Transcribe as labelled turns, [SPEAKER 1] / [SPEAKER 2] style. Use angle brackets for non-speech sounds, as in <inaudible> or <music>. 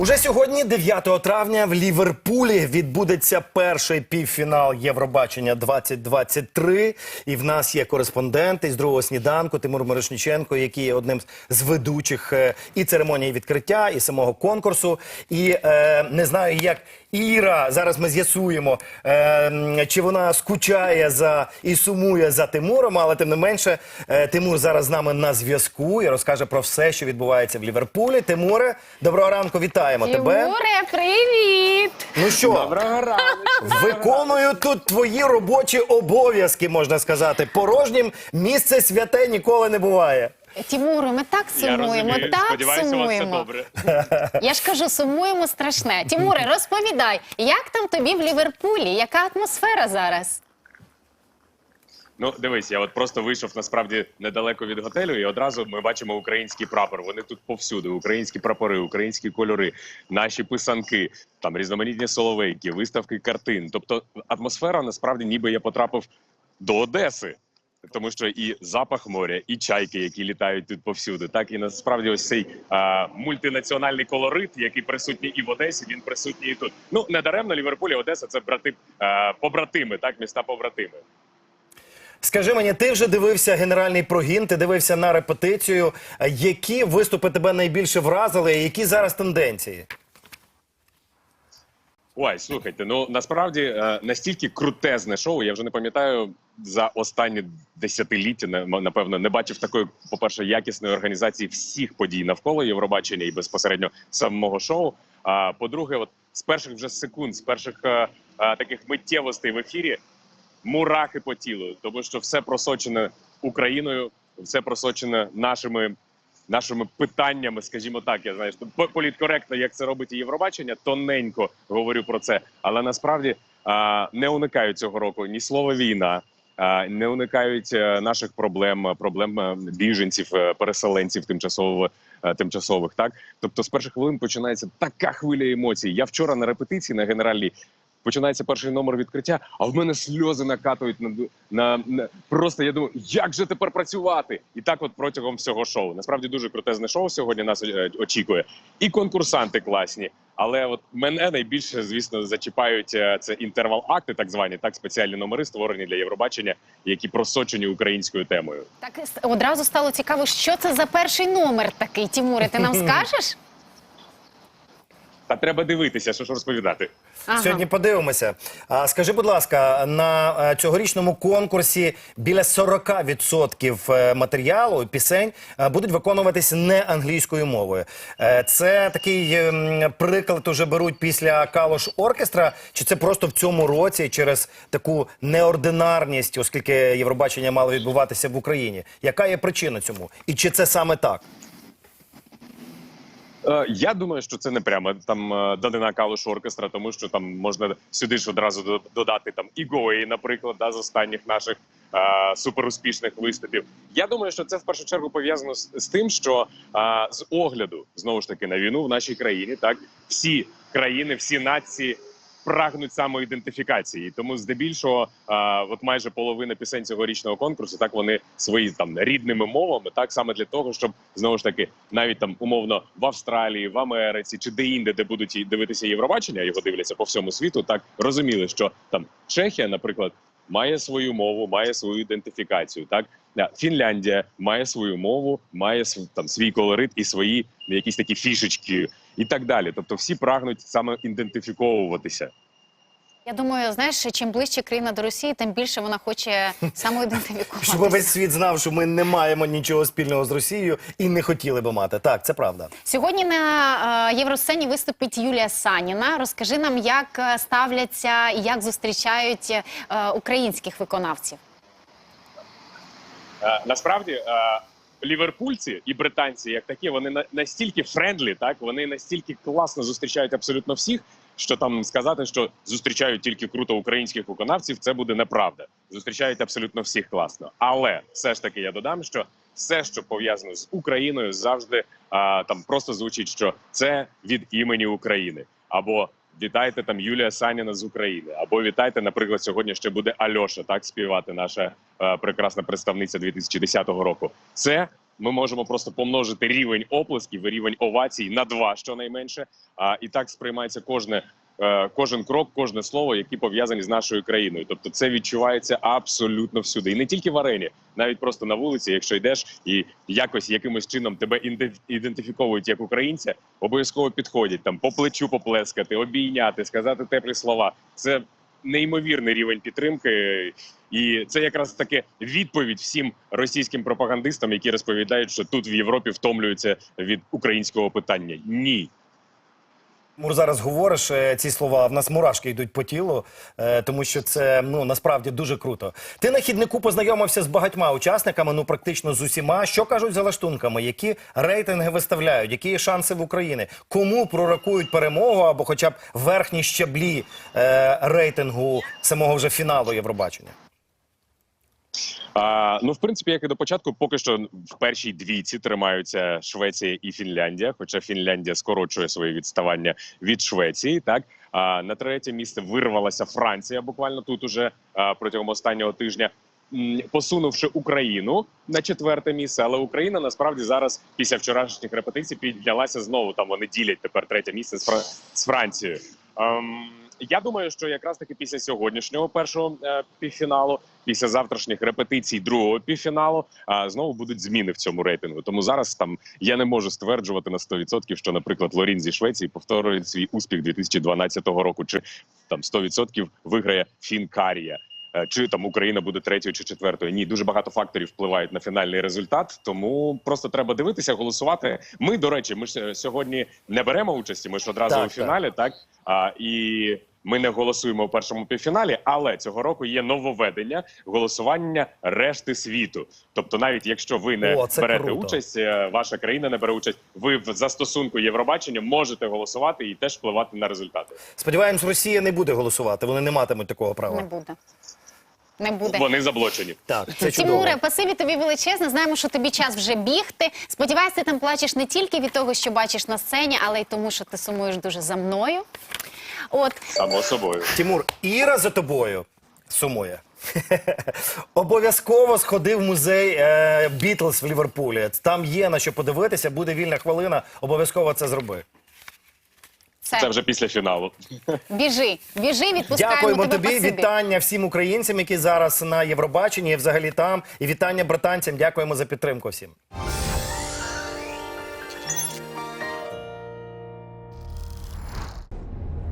[SPEAKER 1] Уже сьогодні, 9 травня, в Ліверпулі відбудеться перший півфінал Євробачення 2023. І в нас є кореспонденти з другого сніданку Тимур Мирошніченко, який є одним з ведучих е, і церемонії відкриття, і самого конкурсу. І е, не знаю, як Іра. Зараз ми з'ясуємо, е, чи вона скучає за і сумує за Тимуром, але тим не менше, е, Тимур зараз з нами на зв'язку і розкаже про все, що відбувається в Ліверпулі. Тимуре, доброго ранку, вітаємо тебе.
[SPEAKER 2] Тимуре, привіт!
[SPEAKER 1] Ну що,
[SPEAKER 3] Доброго ранку.
[SPEAKER 1] виконую тут твої робочі обов'язки, можна сказати. Порожнім місце святе ніколи не буває.
[SPEAKER 2] Тимуре, ми так сумуємо,
[SPEAKER 3] розумію.
[SPEAKER 2] так
[SPEAKER 3] Сподіваюся, у вас все
[SPEAKER 2] сумуємо.
[SPEAKER 3] добре.
[SPEAKER 2] Я ж кажу, сумуємо страшне. Тимуре, розповідай, як там тобі в Ліверпулі? Яка атмосфера зараз?
[SPEAKER 3] Ну, дивись, я от просто вийшов насправді недалеко від готелю, і одразу ми бачимо український прапор. Вони тут повсюди. Українські прапори, українські кольори, наші писанки, там різноманітні соловейки, виставки картин. Тобто атмосфера насправді ніби я потрапив до Одеси. Тому що і запах моря, і чайки, які літають тут повсюди, так і насправді ось цей а, мультинаціональний колорит, який присутній і в Одесі, він присутній і тут. Ну не даремно Ліверпуль і Одеса це брати а, побратими, так міста побратими.
[SPEAKER 1] Скажи мені, ти вже дивився генеральний прогін, ти дивився на репетицію. Які виступи тебе найбільше вразили, які зараз тенденції?
[SPEAKER 3] Ой, слухайте, ну насправді е, настільки крутезне шоу, я вже не пам'ятаю за останні десятиліття, на- напевно, не бачив такої, по-перше, якісної організації всіх подій навколо Євробачення і безпосередньо самого шоу. А по-друге, от з перших вже секунд, з перших е, е, таких миттєвостей в ефірі мурахи по тілу, тому що все просочене Україною, все просочене нашими. Нашими питаннями, скажімо так, я знаєш, по- політкоректно, як це робить Євробачення, тоненько говорю про це, але насправді а, не уникають цього року ні слова війна, не уникають е, наших проблем, проблем е, біженців, е, переселенців тимчасово тимчасових. Так, тобто, з перших хвилин починається така хвиля емоцій. Я вчора на репетиції на генеральній починається перший номер відкриття, а в мене сльози накатують на, на, на просто. Я думаю, як же тепер працювати? І так, от протягом всього шоу. Насправді дуже крутезне шоу сьогодні нас е, очікує. І конкурсанти класні. Але от мене найбільше, звісно, зачіпають е, це інтервал акти, так звані, так спеціальні номери, створені для Євробачення, які просочені українською темою.
[SPEAKER 2] Так одразу стало цікаво, що це за перший номер такий. Тимуре, ти нам <laughs> скажеш?
[SPEAKER 3] Та треба дивитися, що ж розповідати.
[SPEAKER 2] Ага.
[SPEAKER 1] Сьогодні подивимося. А скажи, будь ласка, на е, цьогорічному конкурсі біля 40% е, матеріалу пісень е, будуть виконуватися не англійською мовою. Це такий ем, приклад уже беруть після Калош Оркестра, чи це просто в цьому році через таку неординарність, оскільки Євробачення мало відбуватися в Україні? Яка є причина цьому? І чи це саме так?
[SPEAKER 3] Е, Я думаю, що це не прямо там е, данина калуш оркестра, тому що там можна сюди ж одразу до- додати там і Гої, наприклад, да, з останніх наших е, суперуспішних виступів. Я думаю, що це в першу чергу пов'язано з, з тим, що е, з огляду знову ж таки на війну в нашій країні, так всі країни, всі нації. Прагнуть самоідентифікації, тому здебільшого, а, от майже половина пісень цьогорічного конкурсу, так вони свої там рідними мовами, так саме для того, щоб знову ж таки навіть там умовно в Австралії, в Америці чи де-інде, де будуть дивитися Євробачення, його дивляться по всьому світу, так розуміли, що там Чехія, наприклад, має свою мову, має свою ідентифікацію. Так Фінляндія має свою мову, має там свій колорит і свої якісь такі фішечки, і так далі. Тобто, всі прагнуть саме ідентифіковуватися.
[SPEAKER 2] Я думаю, знаєш, чим ближче країна до Росії, тим більше вона хоче самоідентифікуватися.
[SPEAKER 1] Щоб весь світ знав, що ми не маємо нічого спільного з Росією і не хотіли би мати. Так, це правда.
[SPEAKER 2] Сьогодні на е, Євросцені виступить Юлія Саніна. Розкажи нам, як е, ставляться і як зустрічають е, українських виконавців.
[SPEAKER 3] Е, насправді ліверпульці і британці, як такі, вони настільки френдлі, так вони настільки класно зустрічають абсолютно всіх, що там сказати, що зустрічають тільки круто українських виконавців, це буде неправда. Зустрічають абсолютно всіх класно. Але все ж таки я додам, що все, що пов'язано з Україною, завжди а, там просто звучить, що це від імені України або Вітайте там Юлія Саніна з України. Або вітайте, наприклад, сьогодні ще буде Альоша, так співати, наша е, прекрасна представниця 2010 року. Це ми можемо просто помножити рівень оплесків рівень овацій на два, щонайменше. А і так сприймається кожне. Е, Кожен крок, кожне слово, які пов'язані з нашою країною, тобто це відчувається абсолютно всюди, і не тільки в арені, навіть просто на вулиці, якщо йдеш і якось якимось чином тебе ідентифіковують як українця, обов'язково підходять там по плечу поплескати, обійняти, сказати теплі слова. Це неймовірний рівень підтримки, і це якраз таки відповідь всім російським пропагандистам, які розповідають, що тут в Європі втомлюються від українського питання. Ні,
[SPEAKER 1] Мур зараз говориш е, ці слова. В нас мурашки йдуть по тілу, е, тому що це ну насправді дуже круто. Ти на хіднику познайомився з багатьма учасниками, ну практично з усіма. Що кажуть за лаштунками? Які рейтинги виставляють? Які є шанси в Україні? Кому пророкують перемогу або, хоча б верхні щаблі е, рейтингу самого вже фіналу Євробачення?
[SPEAKER 3] А, ну, в принципі, як і до початку, поки що в першій двійці тримаються Швеція і Фінляндія. Хоча Фінляндія скорочує своє відставання від Швеції. Так а на третє місце вирвалася Франція. Буквально тут уже а, протягом останнього тижня. Посунувши Україну на четверте місце, але Україна насправді зараз після вчорашніх репетицій піднялася знову. Там вони ділять тепер третє місце з, Фра... з Францією. Ем, я думаю, що якраз таки після сьогоднішнього першого е, півфіналу, після завтрашніх репетицій другого півфіналу, а знову будуть зміни в цьому рейтингу. Тому зараз там я не можу стверджувати на 100%, що, наприклад, Лорін зі Швеції повторює свій успіх 2012 року, чи там 100% виграє Фінкарія. Е, Чи там Україна буде третьою чи четвертою? Ні, дуже багато факторів впливають на фінальний результат. Тому просто треба дивитися, голосувати. Ми, до речі, ми ж е, сьогодні не беремо участі. Ми ж одразу
[SPEAKER 1] Так,
[SPEAKER 3] у фіналі, так а і ми не голосуємо у першому півфіналі. Але цього року є нововведення голосування решти світу. Тобто, навіть якщо ви не
[SPEAKER 1] О,
[SPEAKER 3] берете
[SPEAKER 1] круто.
[SPEAKER 3] участь, е, ваша країна не бере участь. Ви в застосунку Євробачення можете голосувати і теж впливати на результати.
[SPEAKER 1] Сподіваємось, Росія не буде голосувати. Вони не матимуть такого права.
[SPEAKER 2] Не буде. Не буде.
[SPEAKER 3] Вони заблочені.
[SPEAKER 1] Так, це чудово.
[SPEAKER 2] Тимуре, спасибі тобі величезне. Знаємо, що тобі час вже бігти. Сподіваюся, ти там плачеш не тільки від того, що бачиш на сцені, але й тому, що ти сумуєш дуже за мною. От
[SPEAKER 3] Само собою.
[SPEAKER 1] Тимур, Іра за тобою сумує. <laughs> Обов'язково сходи в музей е, Бітлз в Ліверпулі. Там є на що подивитися, буде вільна хвилина. Обов'язково це зроби.
[SPEAKER 3] це, вже після фіналу.
[SPEAKER 2] біжи, біжи, відпускаємо
[SPEAKER 1] Дякуємо
[SPEAKER 2] тебе.
[SPEAKER 1] тобі.
[SPEAKER 2] спасибі.
[SPEAKER 1] Вітання всім українцям, які зараз на Євробаченні і взагалі там. І вітання британцям. Дякуємо за підтримку всім.